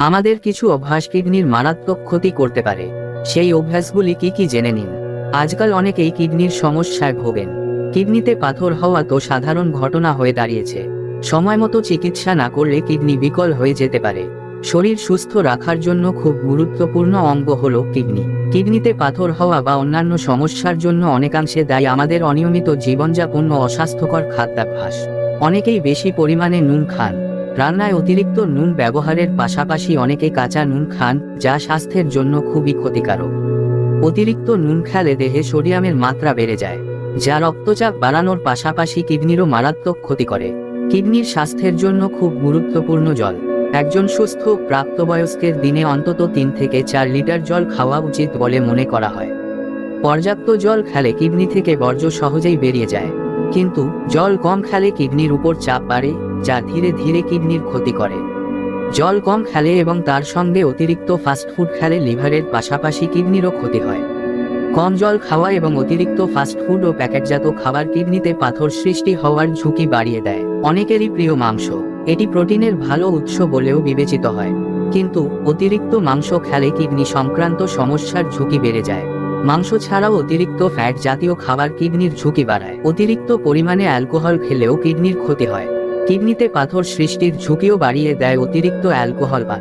আমাদের কিছু অভ্যাস কিডনির মারাত্মক ক্ষতি করতে পারে। সেই অভ্যাসগুলি কি কি জেনে নিন। আজকাল অনেকেই কিডনির সমস্যায় ভোগেন। কিডনিতে পাথর হওয়া তো সাধারণ ঘটনা হয়ে দাঁড়িয়েছে। সময় মতো চিকিৎসা না করলে কিডনি বিকল হয়ে যেতে পারে। শরীর সুস্থ রাখার জন্য খুব গুরুত্বপূর্ণ অঙ্গ হল কিডনি। কিডনিতে পাথর হওয়া বা অন্যান্য সমস্যার জন্য অনেকাংশে দায়ী আমাদের অনিয়মিত জীবনযাপন অস্বাস্থ্যকর খাদ্যাভ্যাস। অনেকেই বেশি পরিমাণে নুন খান। রান্নায় অতিরিক্ত নুন ব্যবহারের পাশাপাশি অনেকে কাঁচা নুন খান, যা স্বাস্থ্যের জন্য খুবই ক্ষতিকারক। অতিরিক্ত নুন খেলে দেহে সোডিয়ামের মাত্রা বেড়ে যায়, যা রক্তচাপ বাড়ানোর পাশাপাশি কিডনিরও মারাত্মক ক্ষতি করে। কিডনির স্বাস্থ্যের জন্য খুব গুরুত্বপূর্ণ জল। একজন সুস্থ, প্রাপ্তবয়স্কের দিনে অন্তত তিন থেকে চার লিটার জল খাওয়া উচিত বলে মনে করা হয়। পর্যাপ্ত জল খেলে কিডনি থেকে বর্জ্য সহজেই বেরিয়ে যায়। কিন্তু, জল কম খেলে কিডনির উপর চাপ বাড়ে যা ধীরে ধীরে কিডনির ক্ষতি করে। জল কম খেলে এবং তার সঙ্গে অতিরিক্ত ফাস্টফুড খেলে লিভারের পাশাপাশি কিডনিরও ক্ষতি হয়। কম জল খাওয়া এবং অতিরিক্ত ফাস্টফুড ও প্যাকেটজাত খাবার কিডনিতে পাথর সৃষ্টি হওয়ার ঝুঁকি বাড়িয়ে দেয়। অনেকেরই প্রিয় মাংস। এটি প্রোটিনের ভালো উৎস বলেও বিবেচিত হয়। কিন্তু অতিরিক্ত মাংস খেলে কিডনি সংক্রান্ত সমস্যার ঝুঁকি বেড়ে যায়। মাংস ছাড়াও অতিরিক্ত ফ্যাট জাতীয় খাবার কিডনির ঝুঁকি বাড়ায়। অতিরিক্ত পরিমাণে অ্যালকোহল খেলেও কিডনির ক্ষতি হয়। কিডনিতে পাথর সৃষ্টির ঝুঁকিও বাড়িয়ে দেয় অতিরিক্ত অ্যালকোহল পান